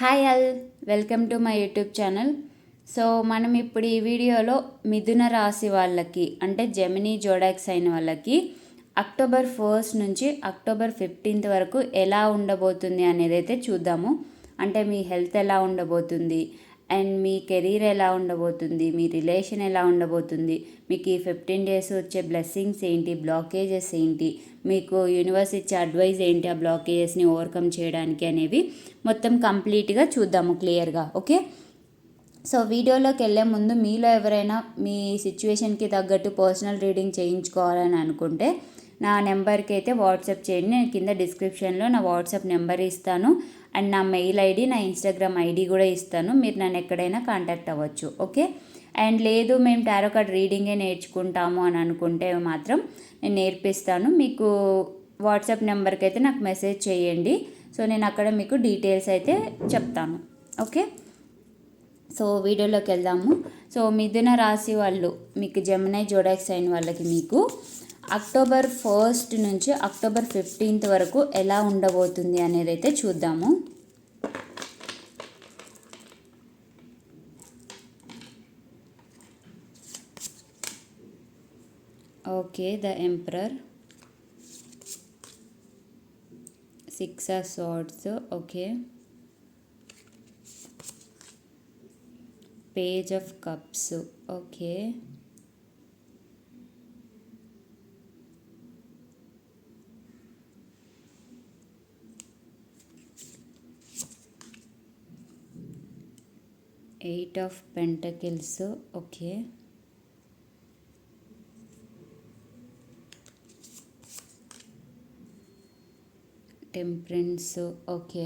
Hi all welcome to my YouTube channel. So మనం ఇప్పుడు ఈ వీడియోలో మిథున రాశి వాళ్ళకి అంటే జెమినీ జోడాక్స్ అయిన వాళ్ళకి అక్టోబర్ ఫస్ట్ నుంచి అక్టోబర్ ఫిఫ్టీన్త్ వరకు ఎలా ఉండబోతుంది అనేది అయితే చూద్దాము. అంటే మీ హెల్త్ ఎలా ఉండబోతుంది అండ్ మీ కెరీర్ ఎలా ఉండబోతుంది? మీ రిలేషన్ ఎలా ఉండబోతుంది? మీకు ఈ ఫిఫ్టీన్ డేస్ వచ్చే బ్లెస్సింగ్స్ ఏంటి? బ్లాకేజెస్ ఏంటి? మీకు యూనివర్స్ ఇచ్చే అడ్వైజ్ ఏంటి? ఆ బ్లాకేజెస్ని ఓవర్కమ్ చేయడానికి అనేవి మొత్తం కంప్లీట్గా చూద్దాము క్లియర్గా ఓకే? సో వీడియోలోకి వెళ్ళే ముందు మీలో ఎవరైనా మీ సిచ్యువేషన్కి తగ్గట్టు పర్సనల్ రీడింగ్ చేయించుకోవాలని అనుకుంటే నా నెంబర్కి అయితే వాట్సాప్ చేయండి. నేను కింద డిస్క్రిప్షన్లో నా వాట్సాప్ నెంబర్ ఇస్తాను. అండ్ నా మెయిల్ ఐడి నా ఇన్స్టాగ్రామ్ ఐడి కూడా ఇస్తాను. మీరు నన్ను ఎక్కడైనా కాంటాక్ట్ అవ్వచ్చు ఓకే? అండ్ లేదు మేము టారో కార్డ్ రీడింగే నేర్చుకుంటాము అని అనుకుంటే మాత్రం నేను నేర్పిస్తాను. మీకు వాట్సాప్ నెంబర్కి అయితే నాకు మెసేజ్ చేయండి. సో నేను అక్కడ మీకు డీటెయిల్స్ అయితే చెప్తాను ఓకే? సో వీడియోలోకి వెళ్దాము. సో మిథున రాశి వాళ్ళు మీకు జమునై జోడాక్ అయిన వాళ్ళకి మీకు అక్టోబర్ ఫస్ట్ నుంచి అక్టోబర్ ఫిఫ్టీన్త్ వరకు ఎలా ఉండబోతుంది అనేది అయితే చూద్దాము. Okay the emperor. Six of swords okay. Page of cups okay. Eight of pentacles okay temperance okay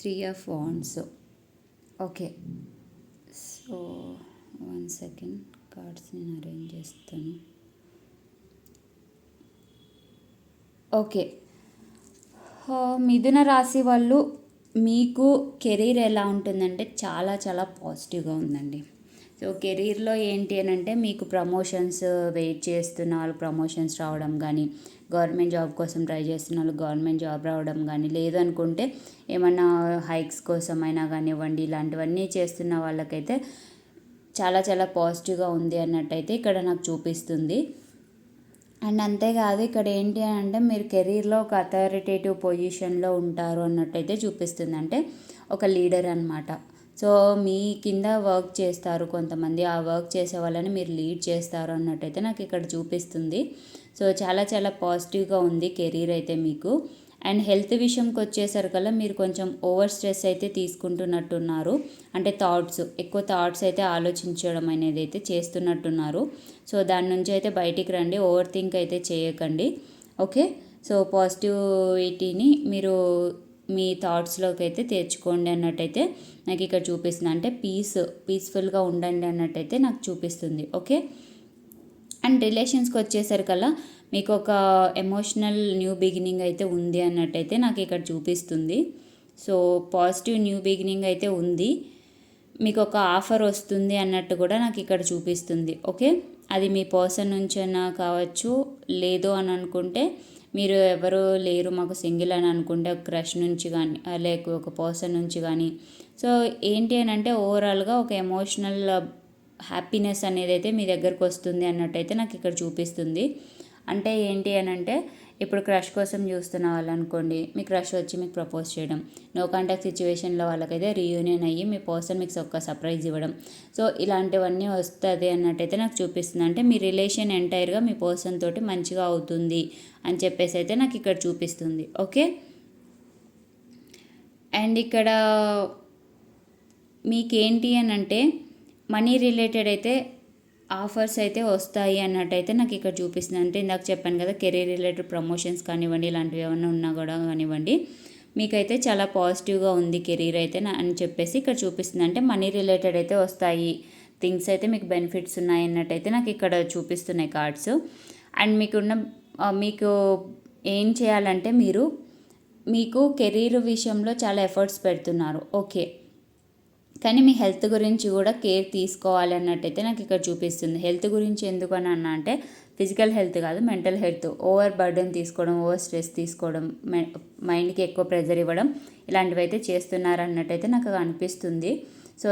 three of wands okay so one second cards నేను అరేంజ్ చేస్తాను. ఓకే మిథున రాశి వాళ్ళు మీకు కెరీర్ ఎలా ఉంటుందంటే చాలా చాలా పాజిటివ్గా ఉందండి. సో కెరీర్లో ఏంటి అని అంటే మీకు ప్రమోషన్స్ వెయిట్ చేస్తున్న వాళ్ళు ప్రమోషన్స్ రావడం కానీ గవర్నమెంట్ జాబ్ కోసం ట్రై చేస్తున్న వాళ్ళు గవర్నమెంట్ జాబ్ రావడం కానీ లేదనుకుంటే ఏమైనా ఏమన్నా హైక్స్ కోసం అయినా కానివ్వండి ఇలాంటివన్నీ చేస్తున్న వాళ్ళకైతే చాలా చాలా పాజిటివ్గా ఉంది అన్నట్టయితే ఇక్కడ నాకు చూపిస్తుంది. అండ్ అంతేకాదు ఇక్కడ ఏంటి అని అంటే మీరు కెరీర్లో ఒక అథారిటేటివ్ పొజిషన్లో ఉంటారు అన్నట్టయితే చూపిస్తుంది అంటే ఒక లీడర్ అనమాట సో మీ కింద వర్క్ చేస్తారు కొంతమంది ఆ వర్క్ చేసే వాళ్ళని మీరు లీడ్ చేస్తారు అన్నట్టయితే నాకు ఇక్కడ చూపిస్తుంది. సో చాలా చాలా పాజిటివ్గా ఉంది కెరీర్ అయితే మీకు. అండ్ హెల్త్ విషయంకి వచ్చేసరికల్లా మీరు కొంచెం ఓవర్ స్ట్రెస్ అయితే తీసుకుంటున్నట్టున్నారు. అంటే థాట్స్ ఎక్కువ థాట్స్ అయితే ఆలోచించడం అనేది అయితే చేస్తున్నట్టున్నారు. సో దాని నుంచి అయితే బయటికి రండి ఓవర్ థింక్ అయితే చేయకండి. ఓకే? సో పాజిటివిటీని మీరు మీ థాట్స్లోకి అయితే తెచ్చుకోండి అన్నట్టయితే నాకు ఇక్కడ చూపిస్తుంది. అంటే పీస్ పీస్ఫుల్గా ఉండండి అన్నట్టయితే నాకు చూపిస్తుంది. ఓకే? అండ్ రిలేషన్స్కి వచ్చేసరికల్లా మీకు ఒక ఎమోషనల్ న్యూ బిగినింగ్ అయితే ఉంది అన్నట్టయితే నాకు ఇక్కడ చూపిస్తుంది. సో పాజిటివ్ న్యూ బిగినింగ్ అయితే ఉంది. మీకు ఒక ఆఫర్ వస్తుంది అన్నట్టు కూడా నాకు ఇక్కడ చూపిస్తుంది. ఓకే అది మీ పర్సన్ నుంచైనా కావచ్చు లేదు అని అనుకుంటే మీరు ఎవరు లేరు మాకు సింగిల్ అని అనుకుంటే ఒక క్రష్ నుంచి కానీ లేక ఒక పర్సన్ నుంచి కానీ. సో ఏంటి అని అంటే ఓవరాల్గా ఒక ఎమోషనల్ హ్యాపీనెస్ uh, అనేది అయితే మీ దగ్గరకు వస్తుంది అన్నట్టయితే నాకు ఇక్కడ చూపిస్తుంది. అంటే ఏంటి అని అంటే ఇప్పుడు క్రష్ కోసం చూస్తున్న వాళ్ళు అనుకోండి మీ క్రష్ వచ్చి మీకు ప్రపోజ్ చేయడం. నో కాంటాక్ట్ సిచ్యువేషన్లో వాళ్ళకైతే రీయూనియన్ అయ్యి మీ పర్సన్ మీకు ఒక్క సర్ప్రైజ్ ఇవ్వడం. సో ఇలాంటివన్నీ వస్తుంది అన్నట్టయితే నాకు చూపిస్తుంది. అంటే మీ రిలేషన్ ఎంటైర్గా మీ పర్సన్ తోటి మంచిగా అవుతుంది అని చెప్పేసి అయితే నాకు ఇక్కడ చూపిస్తుంది. ఓకే? అండ్ ఇక్కడ మీకేంటి అని అంటే మనీ రిలేటెడ్ అయితే ఆఫర్స్ అయితే వస్తాయి అన్నట్టయితే నాకు ఇక్కడ చూపిస్తుంది. అంటే ఇందాక చెప్పాను కదా కెరీర్ రిలేటెడ్ ప్రమోషన్స్ కానివ్వండి ఇలాంటివి ఏమైనా ఉన్నా కూడా కానివ్వండి. మీకైతే చాలా పాజిటివ్గా ఉంది కెరీర్ అయితే అని చెప్పేసి ఇక్కడ చూపిస్తుంది. అంటే మనీ రిలేటెడ్ అయితే వస్తాయి. థింగ్స్ అయితే మీకు బెనిఫిట్స్ ఉన్నాయి అన్నట్టయితే నాకు ఇక్కడ చూపిస్తున్నాయి కార్డ్స్. అండ్ మీకున్న మీకు ఏం చేయాలంటే మీరు మీకు కెరీర్ విషయంలో చాలా ఎఫర్ట్స్ పెడుతున్నారు. ఓకే. కానీ మీ హెల్త్ గురించి కూడా కేర్ తీసుకోవాలి అన్నట్టయితే నాకు ఇక్కడ చూపిస్తుంది. హెల్త్ గురించి ఎందుకు అని అన్నా అంటే ఫిజికల్ హెల్త్ కాదు మెంటల్ హెల్త్. ఓవర్ బర్డెన్ తీసుకోవడం ఓవర్ స్ట్రెస్ తీసుకోవడం మైండ్కి ఎక్కువ ప్రెజర్ ఇవ్వడం ఇలాంటివి అయితే చేస్తున్నారు అన్నట్టయితే నాకు అనిపిస్తుంది. సో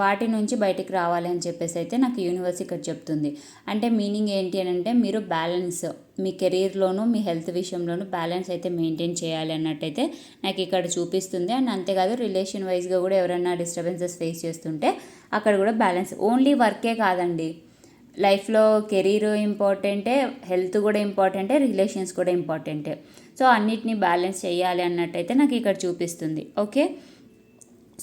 వాటి నుంచి బయటికి రావాలి అని చెప్పేసి అయితే నాకు యూనివర్స్ ఇక్కడ చెప్తుంది. అంటే మీనింగ్ ఏంటి అని అంటే మీరు బ్యాలెన్స్ మీ కెరీర్లోనూ మీ హెల్త్ విషయంలోనూ బ్యాలెన్స్ అయితే మెయింటైన్ చేయాలి అన్నట్టయితే నాకు ఇక్కడ చూపిస్తుంది. అండ్ అంతేకాదు రిలేషన్ వైజ్గా కూడా ఎవరైనా డిస్టర్బెన్సెస్ ఫేస్ చేస్తుంటే అక్కడ కూడా బ్యాలెన్స్. ఓన్లీ వర్కే కాదండి. లైఫ్లో కెరీర్ ఇంపార్టెంటే హెల్త్ కూడా ఇంపార్టెంటే రిలేషన్స్ కూడా ఇంపార్టెంటే. సో అన్నిటినీ బ్యాలెన్స్ చేయాలి అన్నట్టయితే నాకు ఇక్కడ చూపిస్తుంది. ఓకే?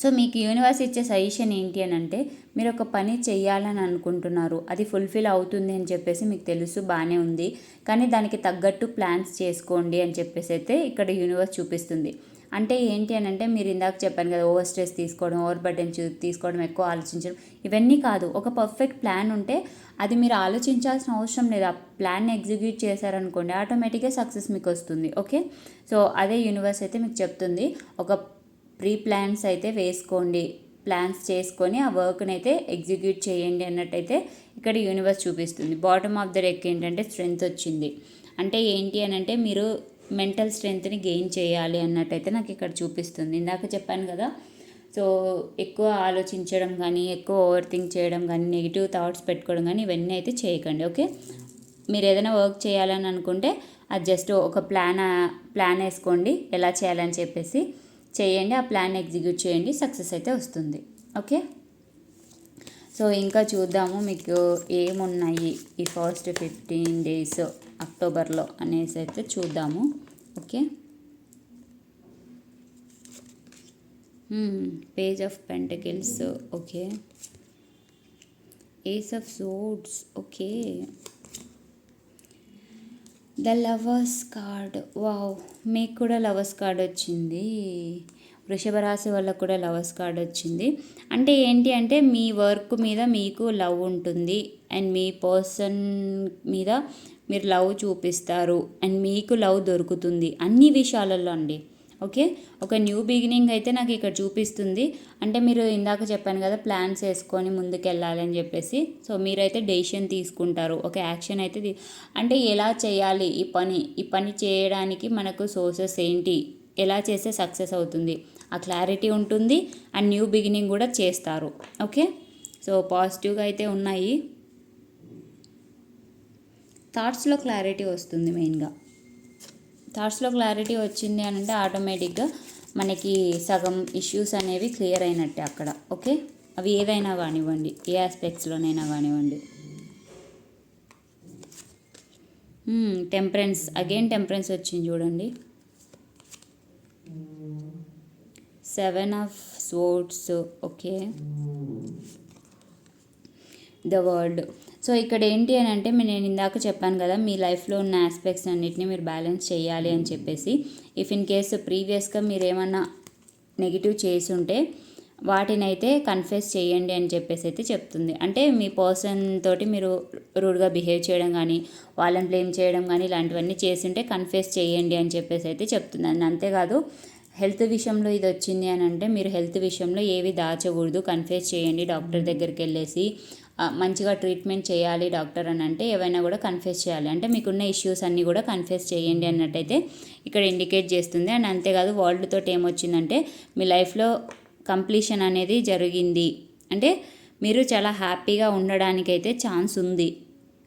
సో మీకు యూనివర్స్ ఇచ్చే సజెషన్ ఏంటి అని అంటే మీరు ఒక పని చేయాలని అనుకుంటున్నారు అది ఫుల్ఫిల్ అవుతుంది అని చెప్పేసి మీకు తెలుసు బాగానే ఉంది. కానీ దానికి తగ్గట్టు ప్లాన్స్ చేసుకోండి అని చెప్పేసి అయితే ఇక్కడ యూనివర్స్ చూపిస్తుంది. అంటే ఏంటి అని అంటే మీరు ఇందాక చెప్పాను కదా ఓవర్ స్ట్రెస్ తీసుకోవడం ఓవర్ బర్డెన్ తీసుకోవడం ఎక్కువ ఆలోచించడం ఇవన్నీ కాదు. ఒక పర్ఫెక్ట్ ప్లాన్ ఉంటే అది మీరు ఆలోచించాల్సిన అవసరం లేదు. ఆ ప్లాన్ ఎగ్జిక్యూట్ చేశారనుకోండి ఆటోమేటిక్గా సక్సెస్ మీకు వస్తుంది. ఓకే? సో అదే యూనివర్స్ అయితే మీకు చెప్తుంది. ఒక ప్రీ ప్లాన్స్ అయితే వేసుకోండి. ప్లాన్స్ చేసుకొని ఆ వర్క్ని అయితే ఎగ్జిక్యూట్ చేయండి అన్నట్టయితే ఇక్కడ యూనివర్స్ చూపిస్తుంది. బాటమ్ ఆఫ్ ద రెక్ ఏంటంటే స్ట్రెంగ్త్ వచ్చింది. అంటే ఏంటి అని అంటే మీరు మెంటల్ స్ట్రెంగ్త్ని గెయిన్ చేయాలి అన్నట్టయితే నాకు ఇక్కడ చూపిస్తుంది. ఇందాక చెప్పాను కదా. సో ఎక్కువ ఆలోచించడం కానీ ఎక్కువ ఓవర్ థింక్ చేయడం కానీ నెగిటివ్ థాట్స్ పెట్టుకోవడం కానీ ఇవన్నీ అయితే చేయకండి. ఓకే? మీరు ఏదైనా వర్క్ చేయాలని అనుకుంటే అది జస్ట్ ఒక ప్లాన్ ప్లాన్ వేసుకోండి. ఎలా చేయాలని చెప్పేసి. చేయండి ఆ ప్లాన్ ఎగ్జిక్యూట్ చేయండి సక్సెస్ అయితే వస్తుంది. ఓకే సో ఇంకా చూద్దాము మీకు ఏమున్నాయి ఈ ఫస్ట్ ఫిఫ్టీన్ డేస్ అక్టోబర్లో అనేసి అయితే చూద్దాము. Okay page of pentacles okay ace of swords okay the lovers card wow మీకు కూడా లవర్స్ కార్డ్ వచ్చింది. వృషభ రాశి వాళ్ళకు కూడా లవర్స్ కార్డ్ వచ్చింది. అంటే ఏంటి అంటే మీ వర్క్ మీద మీకు లవ్ ఉంటుంది. అండ్ మీ పర్సన్ మీద మీరు లవ్ చూపిస్తారు. అండ్ మీకు లవ్ దొరుకుతుంది. అన్ని విషయాలలో అండి. ఓకే? ఒక న్యూ బిగినింగ్ అయితే నాకు ఇక్కడ చూపిస్తుంది. అంటే మీరు ఇందాక చెప్పాను కదా ప్లాన్స్ వేసుకొని ముందుకెళ్ళాలి అని చెప్పేసి. సో మీరైతే డెసిషన్ తీసుకుంటారు. ఒక యాక్షన్ అయితే అంటే ఎలా చేయాలి ఈ పని? ఈ పని చేయడానికి మనకు సోర్సెస్ ఏంటి? ఎలా చేస్తే సక్సెస్ అవుతుంది? ఆ క్లారిటీ ఉంటుంది. అండ్ న్యూ బిగినింగ్ కూడా చేస్తారు. ఓకే? సో పాజిటివ్గా అయితే ఉన్నాయి. థాట్స్లో క్లారిటీ వస్తుంది మెయిన్గా. థాట్స్లో క్లారిటీ వచ్చింది అని అంటే ఆటోమేటిక్గా మనకి సగం ఇష్యూస్ అనేవి క్లియర్ అయినట్టే అక్కడ ఓకే? అవి ఏదైనా కానివ్వండి ఏ ఆస్పెక్ట్స్లోనైనా కానివ్వండి. టెంపరెన్స్ అగైన్ టెంపరెన్స్ వచ్చింది చూడండి. Seven of swords okay? The world so ఇక్కడ ఏంటి అని అంటే నేను ఇందాక చెప్పాను కదా మీ లైఫ్లో ఉన్న ఆస్పెక్ట్స్ అన్నిటిని మీరు బ్యాలెన్స్ చేయాలి అని చెప్పేసి. ఇఫ్ ఇన్ కేసు ప్రీవియస్గా మీరు ఏమన్నా నెగిటివ్ చేసి ఉంటే వాటిని అయితే కన్ఫెస్ చేయండి అని చెప్పేసి అయితే చెప్తుంది. అంటే మీ పర్సన్ తోటి మీరు రూడ్గా బిహేవ్ చేయడం కానీ వాళ్ళని బ్లేమ్ చేయడం కానీ ఇలాంటివన్నీ చేసి ఉంటే కన్ఫెస్ చేయండి అని చెప్పేసి అయితే చెప్తుంది. అండ్ అంతేకాదు హెల్త్ విషయంలో ఇది వచ్చింది అని అంటే మీరు హెల్త్ విషయంలో ఏవి దాచకూడదు కన్ఫెస్ చేయండి డాక్టర్ దగ్గరికి వెళ్ళేసి మంచిగా ట్రీట్మెంట్ చేయాలి డాక్టర్ అని అంటే ఏవైనా కూడా కన్ఫెస్ చేయాలి. అంటే మీకున్న ఇష్యూస్ అన్నీ కూడా కన్ఫెస్ చేయండి అన్నట్టయితే ఇక్కడ ఇండికేట్ చేస్తుంది. అండ్ అంతేకాదు వరల్డ్ తోటి ఏమొచ్చిందంటే మీ లైఫ్లో కంప్లీషన్ అనేది జరిగింది. అంటే మీరు చాలా హ్యాపీగా ఉండడానికైతే ఛాన్స్ ఉంది.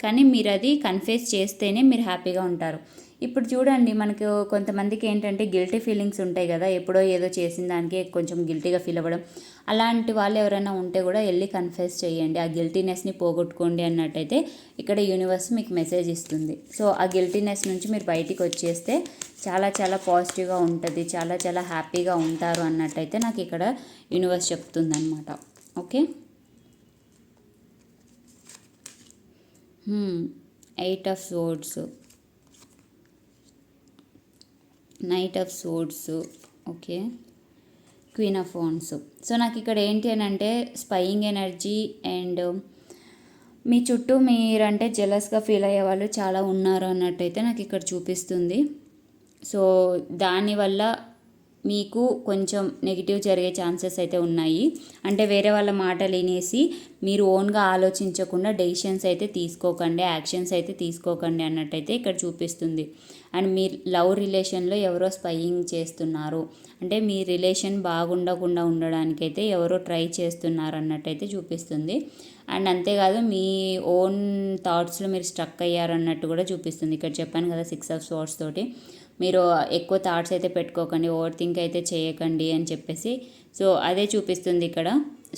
కానీ మీరు అది కన్ఫెస్ చేస్తేనే మీరు హ్యాపీగా ఉంటారు. ఇప్పుడు చూడండి మనకు కొంతమందికి ఏంటంటే గిల్టీ ఫీలింగ్స్ ఉంటాయి కదా ఎప్పుడో ఏదో చేసిన దానికి కొంచెం గిల్టీగా ఫీల్ అవ్వడం. అలాంటి వాళ్ళు ఎవరైనా ఉంటే కూడా వెళ్ళి కన్ఫెస్ చేయండి. ఆ గిల్టీనెస్ని పోగొట్టుకోండి అన్నట్టయితే ఇక్కడ యూనివర్స్ మీకు మెసేజ్ ఇస్తుంది. సో ఆ గిల్టీనెస్ నుంచి మీరు బయటికి వచ్చేస్తే చాలా చాలా పాజిటివ్గా ఉంటుంది చాలా చాలా హ్యాపీగా ఉంటారు అన్నట్టయితే నాకు ఇక్కడ universe చెప్తుందనమాట okay? Eight of swords knight of swords okay queen of phones so నాకు ఇక్కడ ఏంటి అని అంటే స్పయింగ్ ఎనర్జీ అండ్ మీ చుట్టూ మీరంటే జెలస్గా ఫీల్ అయ్యే వాళ్ళు చాలా ఉన్నారు అన్నట్టయితే నాకు ఇక్కడ చూపిస్తుంది. సో దానివల్ల మీకు కొంచెం నెగిటివ్ జరిగే ఛాన్సెస్ అయితే ఉన్నాయి. అంటే వేరే వాళ్ళ మాటలు వినేసి మీరు ఓన్గా ఆలోచించకుండా డెసిషన్స్ అయితే తీసుకోకండి యాక్షన్స్ అయితే తీసుకోకండి అన్నట్టయితే ఇక్కడ చూపిస్తుంది. అండ్ మీ లవ్ రిలేషన్లో ఎవరో స్పయింగ్ చేస్తున్నారు. అంటే మీ రిలేషన్ బాగుండకుండా ఉండడానికైతే ఎవరో ట్రై చేస్తున్నారు అన్నట్టయితే చూపిస్తుంది. అండ్ అంతేకాదు మీ ఓన్ థాట్స్లో మీరు స్ట్రక్ అయ్యారన్నట్టు కూడా చూపిస్తుంది. ఇక్కడ చెప్పాను కదా సిక్స్ ఆఫ్ సోర్స్ తోటి. మీరు ఎక్కువ థాట్స్ అయితే పెట్టుకోకండి ఓవర్ థింక్ అయితే చేయకండి అని చెప్పేసి. సో అదే చూపిస్తుంది ఇక్కడ.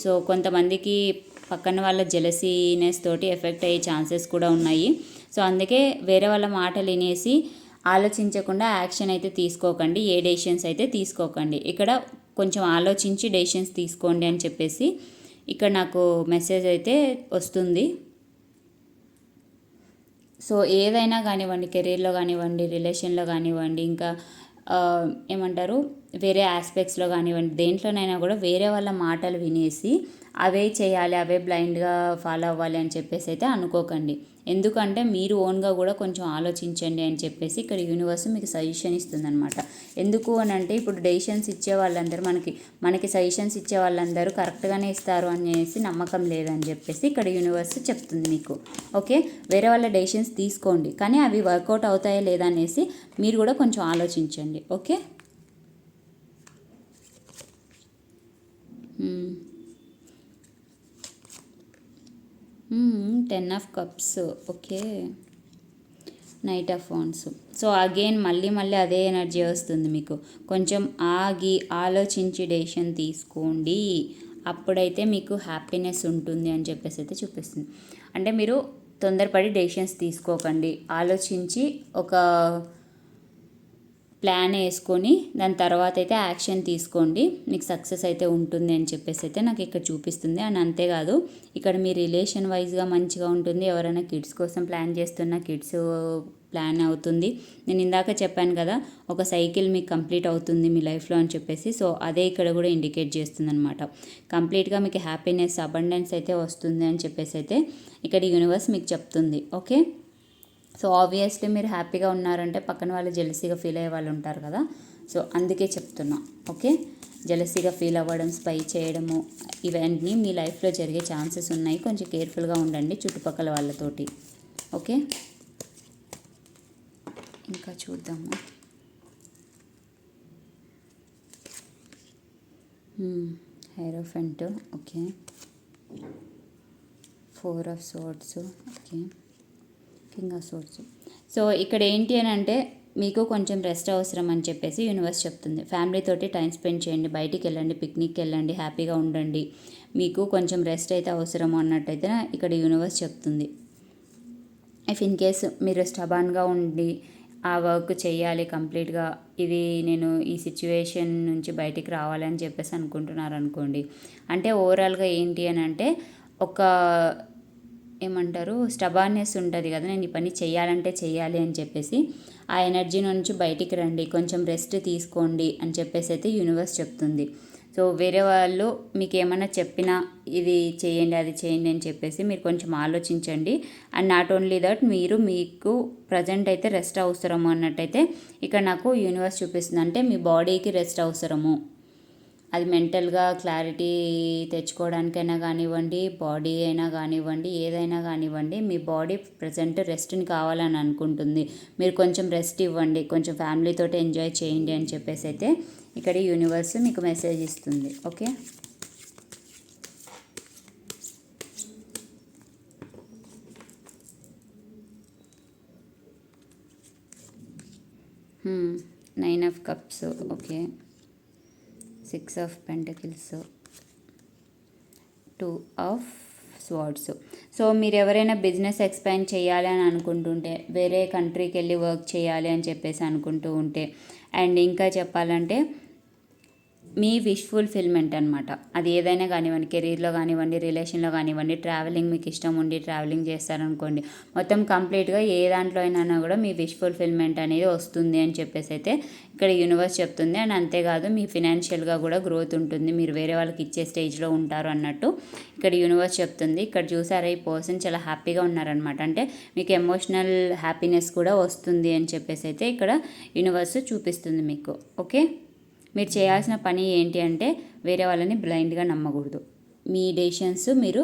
సో కొంతమందికి పక్కన వాళ్ళ జెలసీనెస్ తోటి ఎఫెక్ట్ అయ్యే ఛాన్సెస్ కూడా ఉన్నాయి. సో అందుకే వేరే వాళ్ళ మాటలు వినేసి ఆలోచించకుండా యాక్షన్ అయితే తీసుకోకండి ఏ డెసిషన్స్ అయితే తీసుకోకండి. ఇక్కడ కొంచెం ఆలోచించి డెసిషన్స్ తీసుకోండి అని చెప్పేసి ఇక్కడ నాకు మెసేజ్ అయితే వస్తుంది. సో ఏదైనా కానివ్వండి కెరీర్లో కానివ్వండి రిలేషన్లో కానివ్వండి ఇంకా ఏమంటారు వేరే ఆస్పెక్ట్స్లో కానివ్వండి దేంట్లోనైనా కూడా వేరే వాళ్ళ మాటలు వినేసి అవే చేయాలి అవే బ్లైండ్గా ఫాలో అవ్వాలి అని చెప్పేసి అయితే అనుకోకండి. ఎందుకంటే మీరు ఓన్గా కూడా కొంచెం ఆలోచించండి అని చెప్పేసి ఇక్కడ యూనివర్స్ మీకు సజెషన్ ఇస్తుందన్నమాట. ఎందుకు అని అంటే ఇప్పుడు డెసిషన్స్ ఇచ్చే వాళ్ళందరూ మనకి మనకి సజెషన్స్ ఇచ్చే వాళ్ళందరూ కరెక్ట్గానే ఇస్తారు అనేసి నమ్మకం లేదని చెప్పేసి ఇక్కడ యూనివర్స్ చెప్తుంది మీకు. ఓకే? వేరే వాళ్ళ డెసిషన్స్ తీసుకోండి. కానీ అవి వర్కౌట్ అవుతాయా లేదా అనేసి మీరు కూడా కొంచెం ఆలోచించండి. Okay? Ten of cups okay knight of phones so again మళ్ళీ మళ్ళీ అదే ఎనర్జీ వస్తుంది మీకు. కొంచెం ఆగి ఆలోచించి డెసిషన్ తీసుకోండి. అప్పుడైతే మీకు హ్యాపీనెస్ ఉంటుంది అని చెప్పేసి అయితే చూపిస్తుంది. అంటే మీరు తొందరపడి డెసిషన్స్ తీసుకోకండి. ఆలోచించి ఒక ప్లాన్ వేసుకొని దాని తర్వాత అయితే యాక్షన్ తీసుకోండి. మీకు సక్సెస్ అయితే ఉంటుంది అని చెప్పేసి అయితే నాకు ఇక్కడ చూపిస్తుంది. అండ్ అంతేకాదు ఇక్కడ మీ రిలేషన్ వైజ్గా మంచిగా ఉంటుంది. ఎవరైనా కిడ్స్ కోసం ప్లాన్ చేస్తున్న కిడ్స్ ప్లాన్ అవుతుంది. నేను ఇందాక చెప్పాను కదా ఒక సైకిల్ మీకు కంప్లీట్ అవుతుంది మీ లైఫ్లో అని చెప్పేసి. సో అదే ఇక్కడ కూడా ఇండికేట్ చేస్తుంది అనమాట కంప్లీట్గా మీకు హ్యాపీనెస్ అబండెన్స్ అయితే వస్తుంది అని చెప్పేసి అయితే ఇక్కడ యూనివర్స్ మీకు చెప్తుంది. ఓకే? సో ఆబ్వియస్లీ మీరు హ్యాపీగా ఉన్నారంటే పక్కన వాళ్ళు జెలసీగా ఫీల్ అయ్యే వాళ్ళు ఉంటారు కదా. సో అందుకే చెప్తున్నా ఓకే జెలసీగా ఫీల్ అవ్వడం స్పై చేయడము ఇవన్నీ మీ లైఫ్లో జరిగే ఛాన్సెస్ ఉన్నాయి. కొంచెం కేర్ఫుల్గా ఉండండి చుట్టుపక్కల వాళ్ళతోటి ఓకే ఇంకా చూద్దాము? Hierophant okay four of swords okay king swords so ఇక్కడ ఏంటి అని అంటే మీకు కొంచెం రెస్ట్ అవసరం అని చెప్పేసి యూనివర్స్ చెప్తుంది. ఫ్యామిలీతోటి టైం స్పెండ్ చేయండి బయటికి వెళ్ళండి పిక్నిక్కి వెళ్ళండి హ్యాపీగా ఉండండి. మీకు కొంచెం రెస్ట్ అయితే అవసరం అన్నట్టయితే ఇక్కడ యూనివర్స్ చెప్తుంది. ఇఫ్ ఇన్ కేస్ మీరు స్టబాన్గా ఉండి ఆ వర్క్ చేయాలి కంప్లీట్గా ఇది నేను ఈ సిచ్యువేషన్ నుంచి బయటికి రావాలని చెప్పేసి అనుకుంటున్నారు అనుకోండి అంటే ఓవరాల్గా ఏంటి అని అంటే ఒక ఏమంటారు స్టబార్నెస్ ఉంటుంది కదా నేను ఈ పని చేయాలంటే చేయాలి అని చెప్పేసి ఆ ఎనర్జీ నుంచి బయటికి రండి కొంచెం రెస్ట్ తీసుకోండి అని చెప్పేసి అయితే యూనివర్స్ చెప్తుంది. సో వేరే వాళ్ళు మీకు ఏమైనా చెప్పినా ఇది చేయండి అది చేయండి అని చెప్పేసి మీరు కొంచెం ఆలోచించండి. అండ్ నాట్ ఓన్లీ దట్ మీరు మీకు ప్రజెంట్ అయితే రెస్ట్ అవసరము అన్నట్టయితే ఇక్కడ నాకు యూనివర్స్ చూపిస్తుంది. అంటే మీ బాడీకి రెస్ట్ అవసరము. అది మెంటల్గా క్లారిటీ తెచ్చుకోవడానికైనా కానివ్వండి బాడీ అయినా కానివ్వండి ఏదైనా కానివ్వండి మీ బాడీ ప్రజెంట్ రెస్ట్ని కావాలని అనుకుంటుంది. మీరు కొంచెం రెస్ట్ ఇవ్వండి కొంచెం ఫ్యామిలీతో ఎంజాయ్ చేయండి అని చెప్పేసి అయితే ఇక్కడ యూనివర్స్ మీకు మెసేజ్ ఇస్తుంది. Okay? Nine of cups. Okay. Six of pentacles two of swords. So మీరు ఎవరైనా బిజినెస్ ఎక్స్పాండ్ చేయాలి అని అనుకుంటుంటే వేరే కంట్రీకి వెళ్ళి వర్క్ చేయాలి అని చెప్పేసి అనుకుంటూ ఉంటే అండ్ ఇంకా చెప్పాలంటే మీ విష్ ఫుల్ఫిల్మెంట్ అనమాట అది ఏదైనా కానివ్వండి కెరీర్లో కానివ్వండి రిలేషన్లో కానివ్వండి ట్రావెలింగ్ మీకు ఇష్టం ఉండి ట్రావెలింగ్ చేస్తారనుకోండి మొత్తం కంప్లీట్గా ఏ దాంట్లో అయినా కూడా మీ విష్ ఫుల్ఫిల్మెంట్ అనేది వస్తుంది అని చెప్పేసి అయితే ఇక్కడ యూనివర్స్ చెప్తుంది. అండ్ అంతేకాదు మీ ఫినాన్షియల్గా కూడా గ్రోత్ ఉంటుంది. మీరు వేరే వాళ్ళకి ఇచ్చే స్టేజ్లో ఉంటారు అన్నట్టు ఇక్కడ యూనివర్స్ చెప్తుంది. ఇక్కడ చూసారా ఈ పర్సన్ చాలా హ్యాపీగా ఉన్నారనమాట అంటే మీకు ఎమోషనల్ హ్యాపీనెస్ కూడా వస్తుంది అని చెప్పేసి అయితే ఇక్కడ యూనివర్స్ చూపిస్తుంది మీకు. ఓకే మీరు చేయాల్సిన పని ఏంటి అంటే వేరే వాళ్ళని బ్లైండ్గా నమ్మకూడదు. మీ డెసిషన్స్ మీరు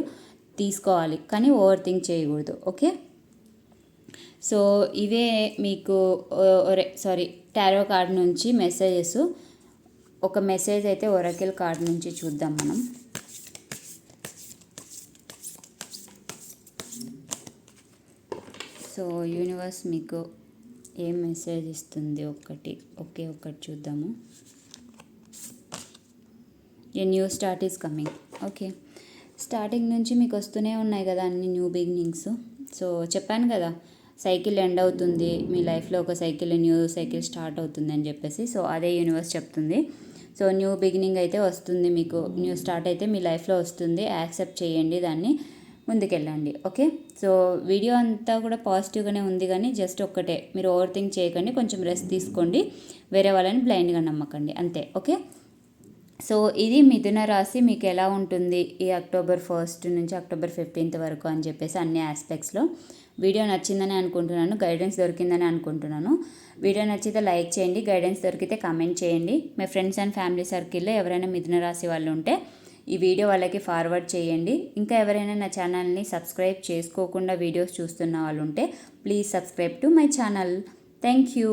తీసుకోవాలి కానీ ఓవర్ థింక్ చేయకూడదు ఓకే? సో ఇవే మీకు సారీ టారో కార్డ్ నుంచి మెసేజెస్. ఒక మెసేజ్ అయితే ఒరకిల్ కార్డ్ నుంచి చూద్దాం మనం. సో యూనివర్స్ మీకు ఏం మెసేజ్ ఇస్తుంది? ఒక్కటి ఒకే ఒక్కటి చూద్దాము. A new start is coming okay starting నుంచి మీకు వస్తూనే ఉన్నాయి కదా అన్ని న్యూ బిగినింగ్స్ సో చెప్పాను కదా సైకిల్ ఎండ్ అవుతుంది. మీ లైఫ్లో ఒక సైకిల్ న్యూ సైకిల్ స్టార్ట్ అవుతుంది అని చెప్పేసి. సో అదే యూనివర్స్ చెప్తుంది. సో న్యూ బిగినింగ్ అయితే వస్తుంది మీకు. న్యూ స్టార్ట్ అయితే మీ లైఫ్లో వస్తుంది. యాక్సెప్ట్ చేయండి దాన్ని. ముందుకెళ్ళండి. ఓకే సో వీడియో అంతా కూడా పాజిటివ్గానే ఉంది కానీ జస్ట్ ఒక్కటే. మీరు ఓవర్ థింక్ చేయకండి. కొంచెం రెస్ట్ తీసుకోండి. వేరే వాళ్ళని బ్లైండ్గా నమ్మకండి. అంతే. ఓకే సో ఇది మిథున రాశి మీకు ఎలా ఉంటుంది ఈ అక్టోబర్ ఫస్ట్ నుంచి అక్టోబర్ ఫిఫ్టీన్త్ వరకు అని చెప్పేసి అన్ని ఆస్పెక్ట్స్లో వీడియో నచ్చిందని అనుకుంటున్నాను గైడెన్స్ దొరికిందని అనుకుంటున్నాను. వీడియో నచ్చితే లైక్ చేయండి గైడెన్స్ దొరికితే కామెంట్ చేయండి. మీ ఫ్రెండ్స్ అండ్ ఫ్యామిలీ సర్కిల్లో ఎవరైనా మిథున రాశి వాళ్ళు ఉంటే ఈ వీడియో వాళ్ళకి ఫార్వర్డ్ చేయండి. ఇంకా ఎవరైనా నా ఛానల్ని సబ్స్క్రైబ్ చేసుకోకుండా వీడియోస్ చూస్తున్న వాళ్ళు ఉంటే please subscribe to my channel thank you